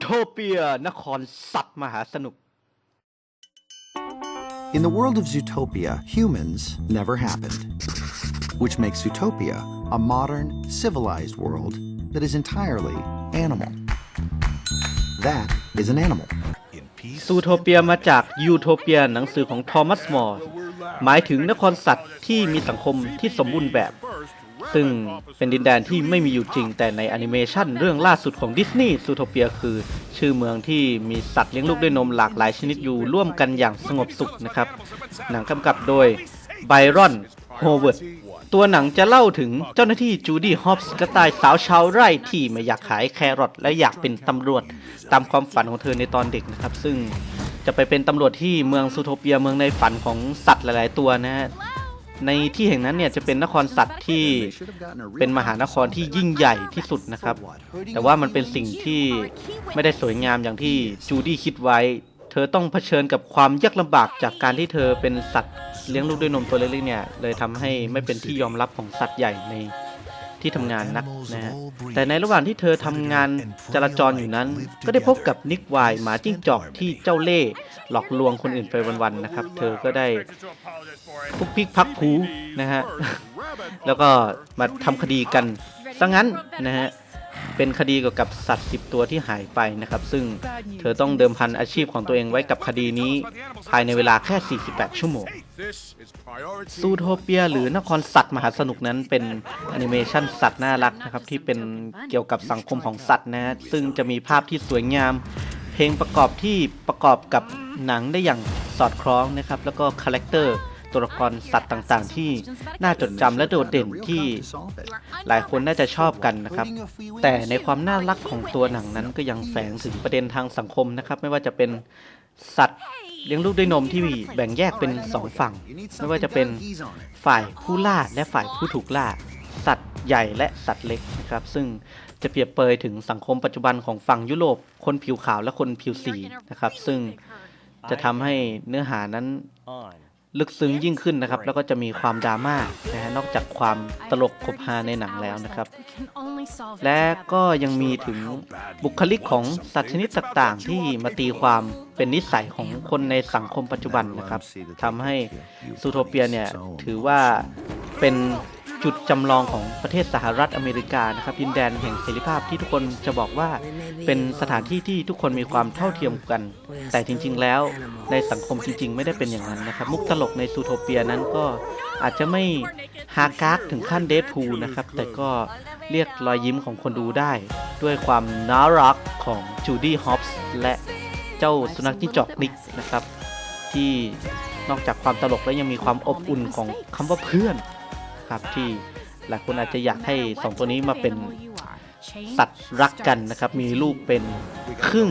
โทเปียนครสัตว์มหาสนุก In the world of Zootopia, humans never happened, which makes Zootopia a modern, civilized world that is entirely animal. That is an animal. ซูโทเปียมาจากยูโทเปียหนังสือของทอมัสมอร์หมายถึงนครสัตว์ที่มีสังคมที่สมบูรณ์แบบ ซึ่งเป็นดินแดนที่ไม่มีอยู่จริงแต่ในแอนิเมชันเรื่องล่าสุดของดิสนีย์ซูโทเปียคือ ชื่อเมืองที่มีสัตว์เลี้ยงลูกด้วยนมหลากหลายชนิดอยู่ร่วมกันอย่างสงบสุขนะครับ หนังกำกับโดยไบรอนโฮเวิร์ดตัวหนังจะเล่าถึงเจ้าหน้าที่จูดี้ฮอปส์กระต่ายสาวชาวไร่ที่ไม่อยากขายแครอทและอยากเป็นตำรวจตามความฝันของเธอในตอนเด็กนะครับ ซึ่งจะไปเป็นตำรวจที่เมืองซูโทเปียเมืองในฝันของสัตว์หลาย ๆ ตัวนะฮะ ในที่แห่งนั้นเนี่ยจะเป็นนครสัตว์ที่เป็นมหานครที่ยิ่งใหญ่ที่สุดนะครับ แต่ว่ามันเป็นสิ่งที่ไม่ได้สวยงามอย่างที่จูดี้คิดไว้ เธอต้องเผชิญกับความยากลำบากจากการที่เธอเป็นสัตว์เลี้ยงลูกด้วยนมตัวเล็กๆเนี่ยเลยทำให้ไม่เป็นที่ยอมรับของสัตว์ใหญ่ใน ที่ทำงานนักนะฮะแต่ในระหว่างที่เธอทำงานจราจรอยู่นั้น ก็ได้พบกับนิกวายหมาจิ้งจอกที่เจ้าเล่ห์หลอกลวงคนอื่นไปวันๆนะครับ เธอก็ได้พุกพิกพักผูนะฮะแล้วก็มาทำคดีกันซะงั้นนะฮะ เป็นคดีเกี่ยวกับสัตว์ 10 ตัวที่หายไปนะครับ ซึ่งเธอต้องเดิมพันอาชีพของตัวเองไว้กับคดีนี้ ภายในเวลาแค่ 48 ชั่วโมงซูโทเปียหรือนครสัตว์มหาสนุกนั้นเป็นแอนิเมชันสัตว์น่ารักนะครับที่เป็นเกี่ยวกับสังคมของสัตว์นะฮะซึ่งจะมีภาพที่สวยงาม เพลงประกอบที่ประกอบกับหนังได้อย่างสอดคล้องนะครับแล้วก็คาแรคเตอร์ ตัวละครสัตว์ต่างๆ ที่น่าจดจำและโดดเด่นที่หลายคนน่าจะชอบกันนะครับ แต่ในความน่ารักของตัวหนังนั้นก็ยังแฝงถึงประเด็นทางสังคมนะครับ ไม่ว่าจะเป็นสัตว์เลี้ยงลูกด้วยนมที่แบ่งแยกเป็นสองฝั่ง ไม่ว่าจะเป็นฝ่ายผู้ล่าและฝ่ายผู้ถูกล่า สัตว์ใหญ่และสัตว์เล็กนะครับ ซึ่งจะเปรียบเปยถึงสังคมปัจจุบันของฝั่งยุโรป คนผิวขาวและคนผิวสีนะครับ ซึ่งจะทำให้เนื้อหานั้น ลึกซึ้งยิ่งขึ้นนะครับ แล้วก็จะมีความดราม่านะฮะนอกจากความตลกขบฮาในหนังแล้วนะครับ และก็ยังมีถึงบุคลิกของสัตว์ชนิดต่างๆ ที่มาตีความเป็นนิสัยของคนในสังคมปัจจุบันนะครับทำให้ซูโทเปียเนี่ยถือว่าเป็น จุดจำลองของประเทศสหรัฐอเมริกานะครับดินแดนแห่งเสรีภาพที่ทุกคนจะบอกว่าเป็นสถานที่ที่ทุกคนมีความเท่าเทียมกัน แต่จริง ๆ แล้วในสังคมจริง ๆ ไม่ได้เป็นอย่างนั้นนะครับ มุกตลกในซูโทเปียนั้นก็อาจจะไม่ฮากากถึงขั้นเดทพูลนะครับ แต่ก็เรียกรอยยิ้มของคนดูได้ ด้วยความน่ารักของจูดี้ฮอปส์และเจ้าสุนัขจิ้งจอกนิกนะครับ ที่นอกจากความตลกแล้วยังมีความอบอุ่นของคำว่าเพื่อน ครับ ที่หลายคนอาจจะอยากให้สองตัวนี้มาเป็นสัตว์รักกันนะครับ มีลูกเป็นครึ่ง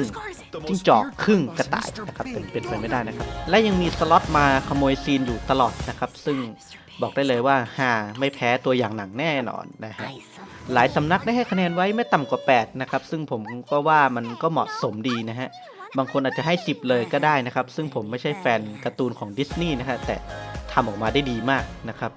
จิ้งจอกครึ่งกระต่ายนะครับเป็นเป็นไปไม่ได้นะครับ และยังมีสล็อตมาขโมยซีนอยู่ตลอดนะครับ ซึ่งบอกได้เลยว่าฮาไม่แพ้ตัวอย่างหนังแน่นอนนะฮะหลายสำนักได้ให้คะแนนไว้ไม่ต่ำกว่า 8 นะครับ ซึ่งผมก็ว่ามันก็เหมาะสมดีนะฮะบางคนอาจจะให้ 10 เลยก็ได้นะครับ ซึ่งผมไม่ใช่แฟนการ์ตูนของดิสนีย์นะฮะแต่ทำออกมาได้ดีมากนะครับ